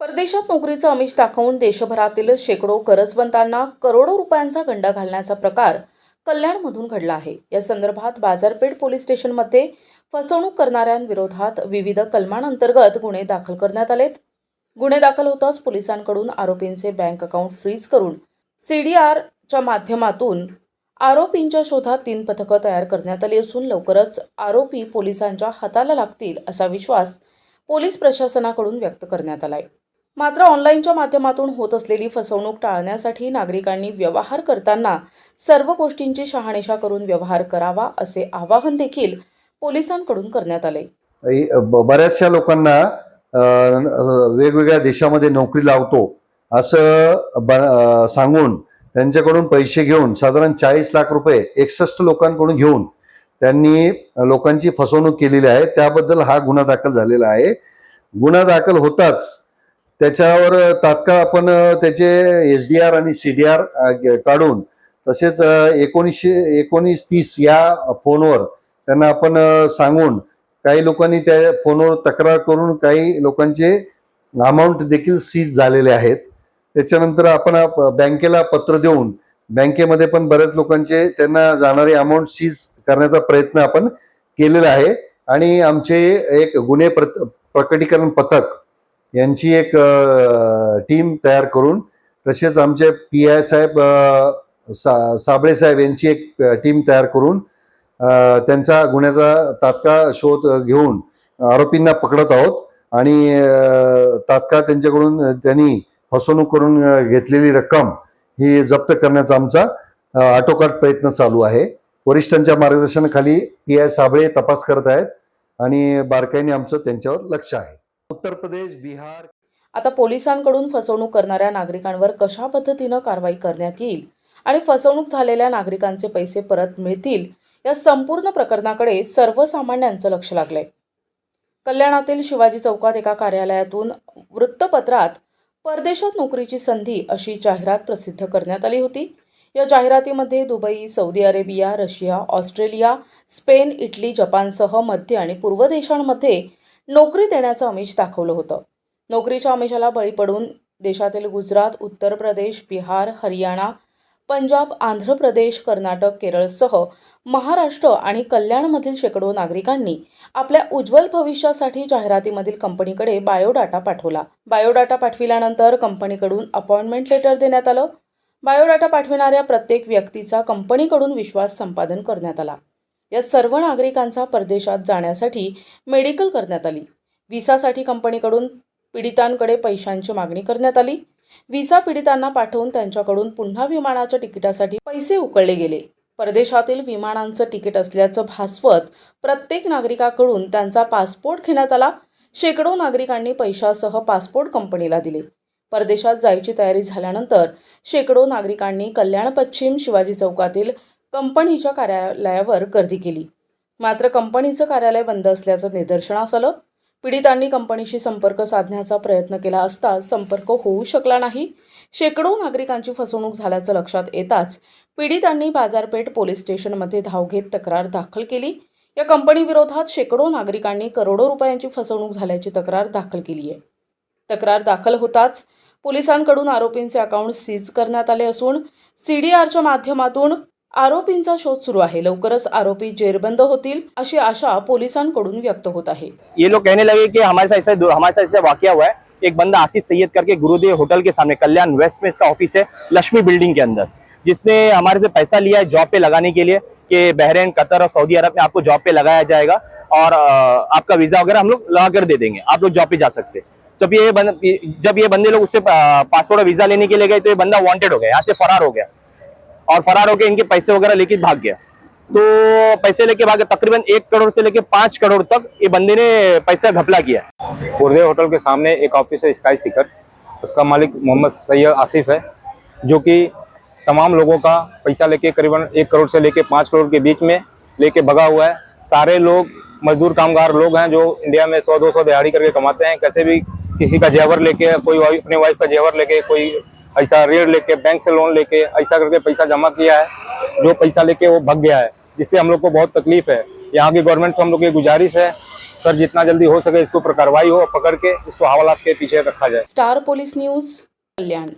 परदेशात नोकरीचं अमिष दाखवून देशभरातील शेकडो करजवंतांना करोडो रुपयांचा गंडा घालण्याचा प्रकार कल्याणमधून घडला आहे. या संदर्भात बाजारपेठ पोलीस स्टेशनमध्ये फसवणूक करणाऱ्यांविरोधात विविध कलमांअंतर्गत गुन्हे दाखल करण्यात आलेत. गुन्हे दाखल होताच पोलिसांकडून आरोपींचे बँक अकाउंट फ्रीज करून सी डी आरच्या माध्यमातून आरोपींच्या शोधात तीन पथकं तयार करण्यात आली असून लवकरच आरोपी पोलिसांच्या हाताला लागतील असा विश्वास पोलीस प्रशासनाकडून व्यक्त करण्यात आला आहे मात्र ऑनलाईनच्या माध्यमातून होत असलेली फसवणूक टाळण्यासाठी नागरिकांनी व्यवहार करताना सर्व गोष्टींची शहानिशा करून व्यवहार करावा असे आवाहन देखील पोलिसांकडून करण्यात आले. ब- बऱ्याचशा लोकांना वेगवेगळ्या देशामध्ये नोकरी लावतो असं ब सांगून त्यांच्याकडून पैसे घेऊन साधारण चाळीस लाख रुपये एकसष्ट लोकांकडून घेऊन त्यांनी लोकांची फसवणूक केलेली आहे. त्याबद्दल हा गुन्हा दाखल झालेला आहे. गुन्हा दाखल होताच त्याच्यावर तात्काळ आपण त्याचे एस डी आर आणि सी डी आर काढून तसेच एकोणीसशे एकोणीस तीस या फोनवर त्यांना आपण सांगून काही लोकांनी त्या फोनवर तक्रार करून काही लोकांचे अमाऊंट देखील सीज झालेले आहेत. त्याच्यानंतर आपण बँकेला पत्र देऊन बँकेमध्ये पण बऱ्याच लोकांचे त्यांना जाणारे अमाऊंट सीज करण्याचा प्रयत्न आपण केलेला आहे. आणि आमचे एक गुन्हे प्र प्रकटीकरण पथक यांची एक टीम तयार करून तसेच आमचे पी आय साहेब सा साबळे साहेब यांची एक टीम तयार करून त्यांचा गुन्ह्याचा तात्काळ शोध घेऊन आरोपींना पकडत आहोत आणि तात्काळ त्यांच्याकडून त्यांनी फसवणूक करून घेतलेली रक्कम ही जप्त करण्याचा आमचा आटोकाट प्रयत्न चालू आहे. वरिष्ठांच्या मार्गदर्शनाखाली पी आय साबळे तपास करत आहेत आणि बारकाईने आमचं त्यांच्यावर लक्ष आहे. उत्तर प्रदेश बिहार. आता पोलिसांकडून फसवणूक करणाऱ्या नागरिकांवर कशा पद्धतीनं कारवाई करण्यात येईल आणि फसवणूक झालेल्या नागरिकांचे पैसे परत मिळतील या संपूर्ण प्रकरणाकडे सर्वसामान्यांचं लक्ष लागलंय. कल्याणातील शिवाजी चौकात एका कार्यालयातून वृत्तपत्रात परदेशात नोकरीची संधी अशी जाहिरात प्रसिद्ध करण्यात आली होती. या जाहिरातीमध्ये Dubai Saudi Arabia Russia Australia Spain Italy जपानसह मध्य आणि पूर्व देशांमध्ये नोकरी देण्याचं अमिष दाखवलं होतं. नोकरीच्या अमिषाला बळी पडून देशातील गुजरात उत्तर प्रदेश बिहार हरियाणा पंजाब आंध्र प्रदेश कर्नाटक केरळसह महाराष्ट्र आणि कल्याणमधील शेकडो नागरिकांनी आपल्या उज्ज्वल भविष्यासाठी जाहिरातीमधील कंपनीकडे बायोडाटा पाठवला. बायोडाटा पाठविल्यानंतर कंपनीकडून अपॉइंटमेंट लेटर देण्यात आलं. बायोडाटा पाठविणाऱ्या प्रत्येक व्यक्तीचा कंपनीकडून विश्वास संपादन करण्यात आला. या सर्व नागरिकांचा परदेशात जाण्यासाठी मेडिकल करण्यात आली. व्हिसासाठी कंपनीकडून पीडितांकडे पैशांची मागणी करण्यात आली. व्हिसा पीडितांना पाठवून त्यांच्याकडून पुन्हा विमानाच्या तिकिटासाठी पैसे उकळले गेले. परदेशातील विमानांचं तिकीट असल्याचं भासवत प्रत्येक नागरिकाकडून त्यांचा पासपोर्ट घेण्यात आला. शेकडो नागरिकांनी पैशासह पासपोर्ट कंपनीला दिले. परदेशात जायची तयारी झाल्यानंतर शेकडो नागरिकांनी कल्याण पश्चिम शिवाजी चौकातील कंपनीच्या कार्यालयावर गर्दी केली. मात्र कंपनीचं कार्यालय बंद असल्याचं निदर्शनास आलं. पीडितांनी कंपनीशी संपर्क साधण्याचा प्रयत्न केला असता संपर्क होऊ शकला नाही. शेकडो नागरिकांची फसवणूक झाल्याचं लक्षात येताच पीडितांनी बाजारपेठ पोलीस स्टेशनमध्ये धाव घेत तक्रार दाखल केली. या कंपनीविरोधात शेकडो नागरिकांनी करोडो रुपयांची फसवणूक झाल्याची तक्रार दाखल केली आहे. तक्रार दाखल होताच पोलिसांकडून आरोपींचे अकाउंट सीज करण्यात आले असून सी डी आरच्या माध्यमातून आरोपींचा शोध सुरू आहे. लवकरच आरोपी जेरबंद होतील अशी आशा पोलिसांकडून व्यक्त होत आहे. ये लोग कहने लगे कि हमारे साथ ऐसा हमारे साथ ऐसा वाक्य हुआ है। एक बंदा आसिफ सैयद करके गुरुदेव होटल के सामने कल्याण वेस्ट में इसका ऑफिस है लक्ष्मी बिल्डिंग के अंदर। जिसने हमारे से पैसा लिया है जॉब पे लगाने के लिए कि बहरेन कतर और सऊदी अरब में आपको जॉब पे लगाया जाएगा और आपका वीजा वगैरह हम लोग लगा कर दे देंगे। आप लोग जॉब पे जा सकते। जब ये बंद जब ये बंदे लोग उससे पासपोर्ट और वीजा लेने के लिए गए तो ये बंदा वांटेड हो गया यहाँ से फरार हो गया। और फरार होकर इनके पैसे वगैरह लेके भाग गया। तो पैसे लेके भागे, तकरीबन एक करोड़ से लेके पाँच करोड़ तक ये बंदे ने पैसा घपला किया। गुरुदेव होटल के सामने एक ऑफ़िस है, स्काई सिकर। उसका मालिक मोहम्मद सैयद आसिफ है, जो कि तमाम लोगों का पैसा लेके करीबन एक करोड़ से लेके पाँच करोड़ के बीच में लेके भगा हुआ है। सारे लोग, मजदूर कामगार लोग हैं जो इंडिया में सौ, दो सौ दिहाड़ी करके कमाते हैं। कैसे भी किसी का जेवर लेके, कोई अपने वाइफ का जेवर लेके, कोई ऐसा ऋण लेके बैंक से लोन लेके, ऐसा करके पैसा जमा किया है, जो पैसा लेके वो भग गया है, जिससे हम लोग को बहुत तकलीफ़ है। यहाँ की गवर्नमेंट को हम लोग की गुजारिश है, सर जितना जल्दी हो सके इसके ऊपर कार्रवाई हो, पकड़ के इसको हवालात के पीछे रखा जाए। Star police news, Kalyan.